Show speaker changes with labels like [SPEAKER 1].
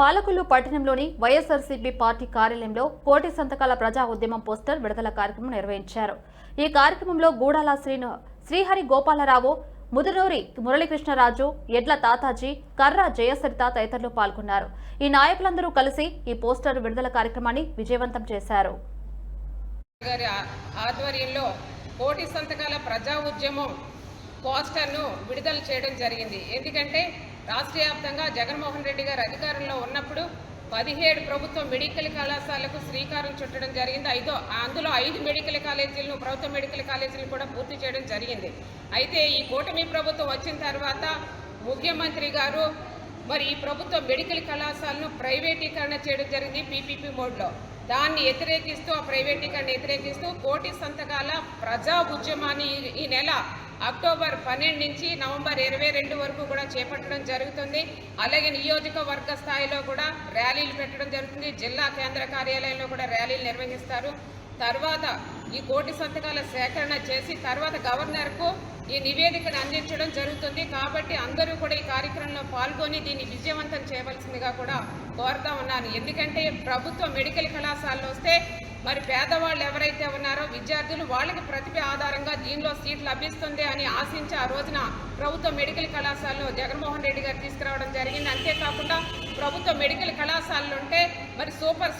[SPEAKER 1] పాలకొల్లు పట్టణంలోని వైఎస్ఆర్సీపీ పార్టీ కార్యాలయంలో కోటి సంతకాల ప్రజా ఉద్యమం పోస్టర్ విడుదల కార్యక్రమం నిర్వహించారు. ఈ కార్యక్రమంలో గూడాల శ్రీను శ్రీహరి గోపాలరావు ముదునూరి మురళీకృష్ణరాజు ఎడ్ల తాతాజీ కర్ర జయసరిత తదితరులు పాల్గొన్నారు. ఈ నాయకులందరూ కలిసి ఈ పోస్టర్ విడుదల కార్యక్రమాన్ని విజయవంతం చేశారు.
[SPEAKER 2] ఆధ్వర్యంలో కోటి సంతకాల ప్రజా ఉద్యమం పోస్టర్ను విడుదల చేయడం జరిగింది. ఎందుకంటే రాష్ట్ర వ్యాప్తంగా జగన్మోహన్ రెడ్డి గారు అధికారంలో ఉన్నప్పుడు పదిహేడు ప్రభుత్వ మెడికల్ కళాశాలకు శ్రీకారం చుట్టడం జరిగింది. ఐదో అందులో ఐదు మెడికల్ కాలేజీలను ప్రభుత్వ మెడికల్ కాలేజీలను కూడా పూర్తి చేయడం జరిగింది. అయితే ఈ కూటమి ప్రభుత్వం వచ్చిన తర్వాత ముఖ్యమంత్రి గారు మరి ఈ ప్రభుత్వ మెడికల్ కళాశాలను ప్రైవేటీకరణ చేయడం జరిగింది పీపీపీ మోడ్లో. దాన్ని వ్యతిరేకిస్తూ ఆ ప్రైవేటీకరణ వ్యతిరేకిస్తూ కోటి సంతకాల ప్రజా ఉద్యమాన్ని ఈ- ఈ నెల అక్టోబర్ పన్నెండు నుంచి నవంబర్ ఇరవై రెండు వరకు కూడా చేపట్టడం జరుగుతుంది. అలాగే నియోజకవర్గ స్థాయిలో కూడా ర్యాలీలు పెట్టడం జరుగుతుంది. జిల్లా కేంద్ర కార్యాలయంలో కూడా ర్యాలీలు నిర్వహిస్తారు. తర్వాత ఈ కోటి సంతకాల సేకరణ చేసి తర్వాత గవర్నర్కు ఈ నివేదికను అందించడం జరుగుతుంది. కాబట్టి అందరూ కూడా ఈ కార్యక్రమంలో పాల్గొని దీన్ని విజయవంతం చేయవలసిందిగా కూడా కోరుతా ఉన్నాను. ఎందుకంటే ప్రభుత్వ మెడికల్ కళాశాలలో వస్తే పేదవాళ్ళు ఎవరైతే ఉన్నారో విద్యార్థులు వాళ్ళకి ప్రతిభ ఆధారంగా దీనిలో సీట్ లభిస్తుంది అని ఆశించి ఆ రోజున ప్రభుత్వ మెడికల్ కళాశాలలో జగన్మోహన్ రెడ్డి గారు తీసుకురావడం జరిగింది. అంతేకాకుండా ప్రభుత్వ మెడికల్ కళాశాలలు ఉంటే మరి సూపర్